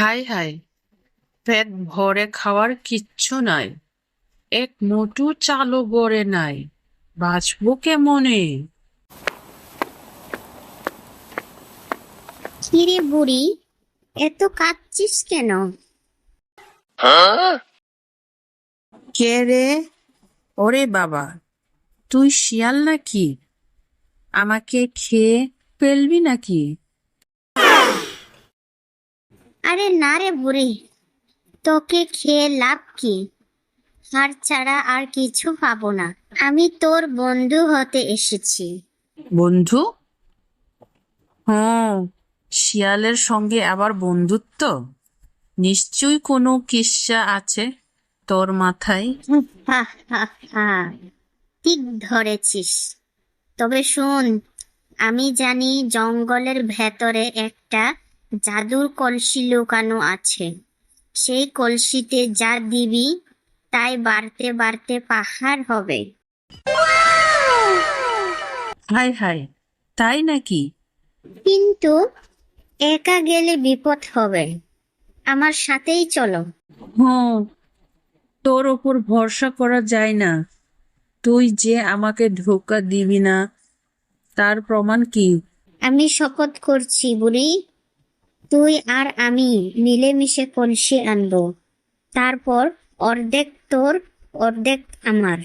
High high. পেট ভরে খাওয়ার কিচ্ছু নাই। এক মুঠো চালও গড়ে নাই। বাঁচবো কেমনে? কিরে বুড়ি এত কাঁদছিস কেন? কে রে? ওরে বাবা তুই শিয়াল নাকি? আমাকে খেয়ে ফেলবি নাকি? আরে না রে বুড়ি তোকে খেয়ে লাভ কি? হার ছাড়া আর কিছু পাবো না। আমি তোর বন্ধু হতে এসেছি। বন্ধু? হ্যাঁ শিয়ালের সঙ্গে আবার বন্ধুত্ব? নিশ্চয়ই কোনো কিস্সা আছে তোর মাথায়? ঠিক ধরেছিস। তবে শোন আমি জানি জঙ্গলের ভেতরে একটা জাদুর কলসি লুকানো আছে। সেই কলসিতে যা দিবি তাই বাড়তে বাড়তে পাহাড় হবে। হায় হায় তাই নাকি? কিন্তু একা গেলে বিপদ হবে। আমার সাথেই চলো। হ্যাঁ তোর ওপর ভরসা করা যায় না। তুই যে আমাকে ধোকা দিবি না তার প্রমাণ কি? আমি শপথ করছি বুড়ি। তুই আর আমি মিলেমিশে কলসি আনব। তারপর অর্ধেক তোর, অর্ধেক আমার।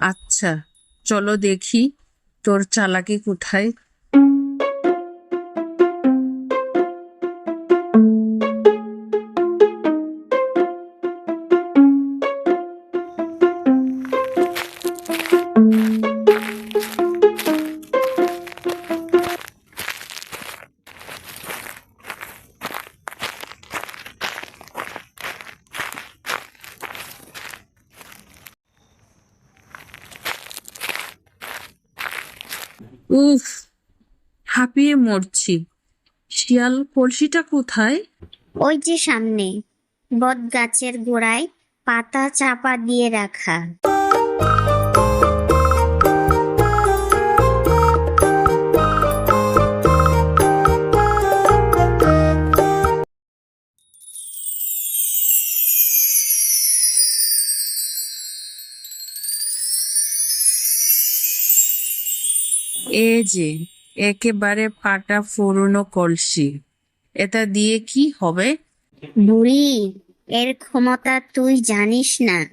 আচ্ছা চলো দেখি তোর চালাকি কোথায়। উফ, হাঁপিয়ে মরছি। শিয়াল, কলসিটা কোথায়? ওই যে সামনে বট গাছের গোড়ায় পাতা চাপা দিয়ে রাখা। এ যে একেবারে ফাটা পুরনো কলসি। এটা দিয়ে কি হবে? বুড়ি এর ক্ষমতা তুই জানিস না।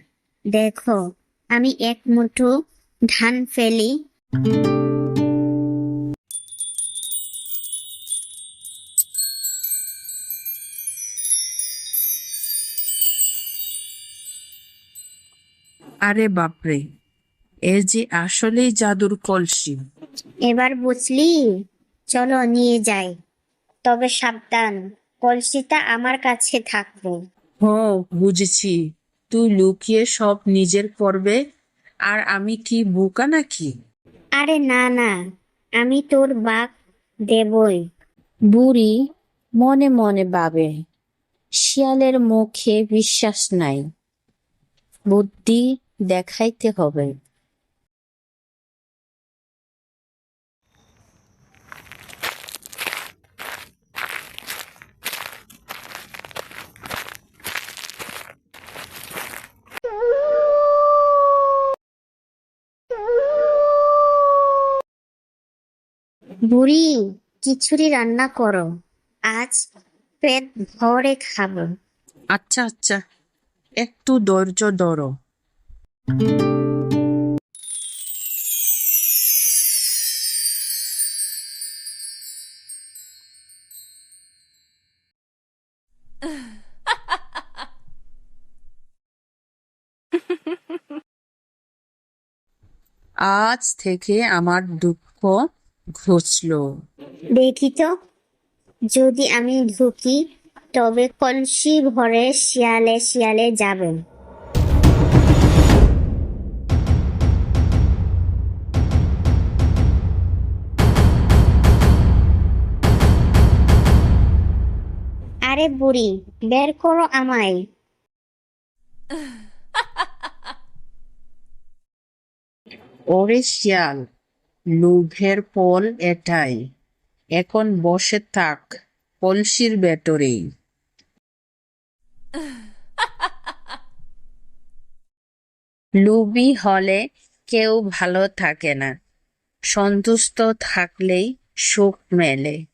দেখো আমি এক মুঠো ধান ফেলি। আরে বাপরে এ যে আসলেই জাদুর কলসি। এবার বুঝলি? চলো নিয়ে যাই। তবে সাবধান কলসিটা আমার কাছে থাকবে। হ বুঝেছি। তুই লুকিয়ে সব নিজের করবে? আর আমি কি বোকা নাকি? আরে না না আমি তোর বাপ দেবই। বুড়ি মনে মনে ভাবে শিয়ালের মুখে বিশ্বাস নাই। বুদ্ধি দেখাইতে হবে। বুড়ি, খিচুড়ি রান্না করো। আজ পেট ভরে খাব। আচ্ছা আচ্ছা। একটু ধৈর্য ধরো। আজ থেকে আমার দুঃখ ঘুচলো। দেখি তো যদি আমি ঢুকি তবে কলসি ভরে শিয়ালে শিয়ালে যাবে আরে বুড়ি বের করো আমায়। ওরে শিয়াল লোভের পল এটাই। এখন বসে থাক, কলসির ব্যাটরেই লোভি হলে কেউ ভালো থাকে না। সন্তুষ্ট থাকলেই সুখ মেলে।